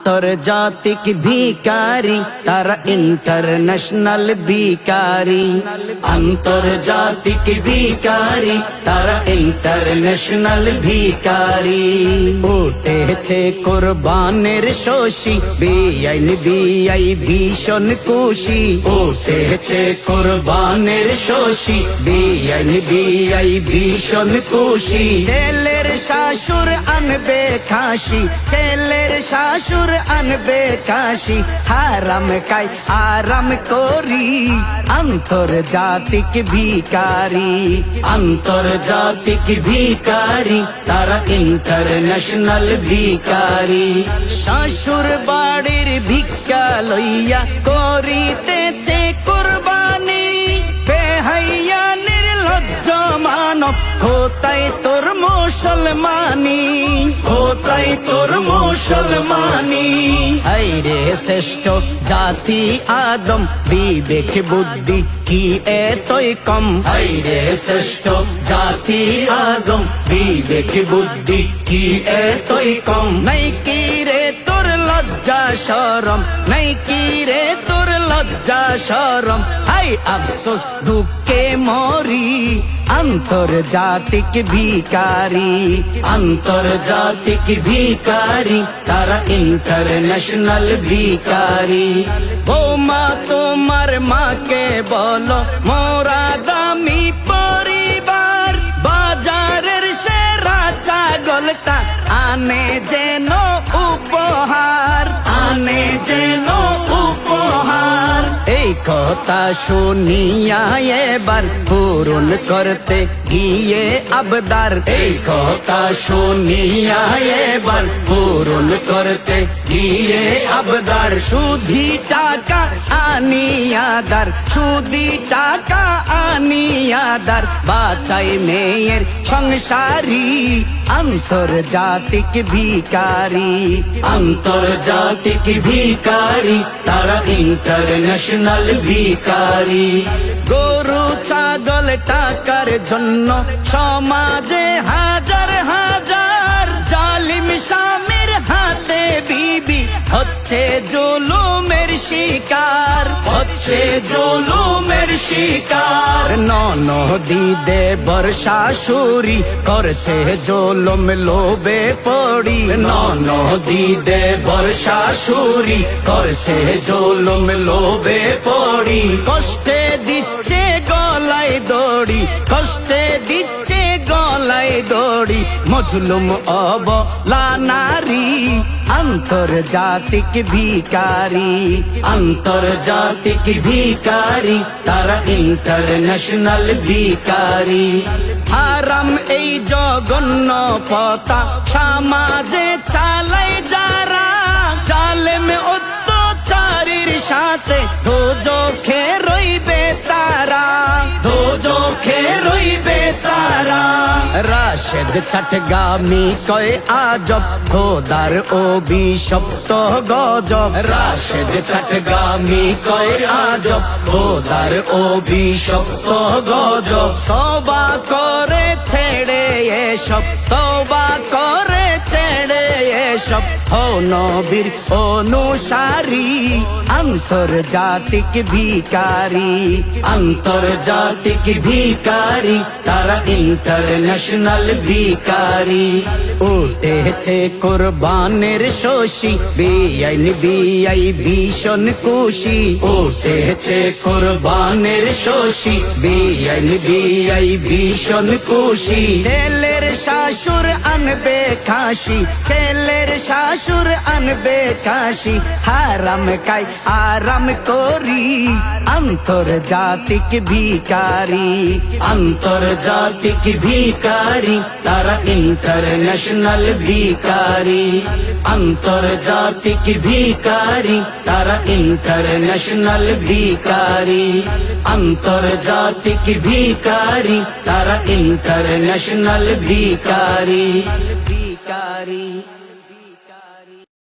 আন্তর্জাতিক ভিকারি, তারা ইন্টারন্যাশনাল ভিকারি। আন্তর্জাতিক ভিকারি, তারা ইন্টারন্যাশনাল ভিকারি। উঠেছে কোরবানের শোষী বিআইন, বিআই, ভীষণ খুশি। উঠেছে কোরবানের শোষী বিআইন, বিআই, ভীষণ খুশি। ছেলের শাশুর আনবে খাসি, ছেলের শাশুর আনবে কাশি হারাম খাই, আরাম করি। আন্তর্জাতিক ভিকারি আন্তর্জাতিক ভিকারি তারা ইন্টারন্যাশনাল ভিকারি শাশুর বাড়ির ভিক্ষা লইয়া করিতেছে কোরবানি। কোথায় তোর মুসলমানি? কোথায় তোর মুসলমানি? আইরে শ্রেষ্ঠ জাতি আদম, বিবেক, বুদ্ধি, কি এতই কম? আইরে শ্রেষ্ঠ জাতি আদম, বিবেক, বুদ্ধি, কি এতই কম? নাই কি রে লজ্জা সরম নাই কি রে তোর লজ্জা সরম হাই, আফসোস, দুঃখে মরি। আন্তর্জাতিক ভিকারি আন্তর্জাতিক ভিকারি তারা ইন্টারন্যাশনাল ভিকারি বৌমা, তোমার মাকে বলো, মোরা দামি পরিবার, বাজারের সেরা ছাগলটা আনে যেন যেন উপহার। এই কথা শুনিয়া এবার পূরণ করতে গিয়ে আবদার। এই কথা শুনিয়া এবার পূরণ করতে গিয়ে আবদার। সুধি টাকা আনিয়াদার সুদি টাকা আনিয়াদার বাচাই মেয়ের সংসারী আন্তর্জাতিক ভিকারি। আন্তর্জাতিক ভিকারি তারা ইন্টারন্যাশনাল ভিকারি। গরু ছাগল টাকার জন্য সমাজে হাজার হাজার জালিম স্বামীর হাতে বিবি হচ্ছে জুলুমের শিকার, হচ্ছে জুলুমের শিকার। ননদি দেবর শাশুড়ি করছে জুলুম লোবে পড়ি। ননদি দেবর শাশুড়ি করছে জুলুম লোবে পড়ি। কষ্টে দিচ্ছে গলায় দড়ি, কষ্টে দিচ্ছে গলায় দড়ি। মজলুম অবলা নারী আন্তর্জাতিক ভিকারি আন্তর্জাতিক ভিকারি, তারা ইন্টারন্যাশনাল ভিকারি। হারাম এই জঘন্য পতা সমাজে চালাই যারা, জালেম অত্যাচারীর সাথে, দোজখে রাশেদ চাটগামি কয় আজব, খোদার ও অভিশপ্ত গজব। রাশেদ চাটগামি কয় আজব, খোদার ও অভিশপ্ত গজব। তবা করে, ছেড়ে এসব তবা করে, ছেড়ে এসব। হো নবীর অনুসারী। আন্তর্জাতিক ভিকারি। আন্তর্জাতিক ভিকারি, তারা ইন্টারন্যাশনাল ভিকারি। উঠেছে কোরবানের শোষী বিআইন বিআই ভীষণ খুশি। উঠেছে কোরবানের শোষী বিআইন বিআই ভীষণ খুশি। শাশুর আনবে কাশি ছেলের শাশুর আনবে কাশি হারাম কাই আরাম করি। আন্তর্জাতিক ভিকারি। আন্তর্জাতিক ভিকারি, তারা ইন্টারন্যাশনাল ভিকারি। আন্তর্জাতিক ভিকারি, তারা ইন্টারন্যাশনাল ভিকারি। আন্তর্জাতিক ভিকারি, তারা ইন্টারন্যাশনাল ভিকারি।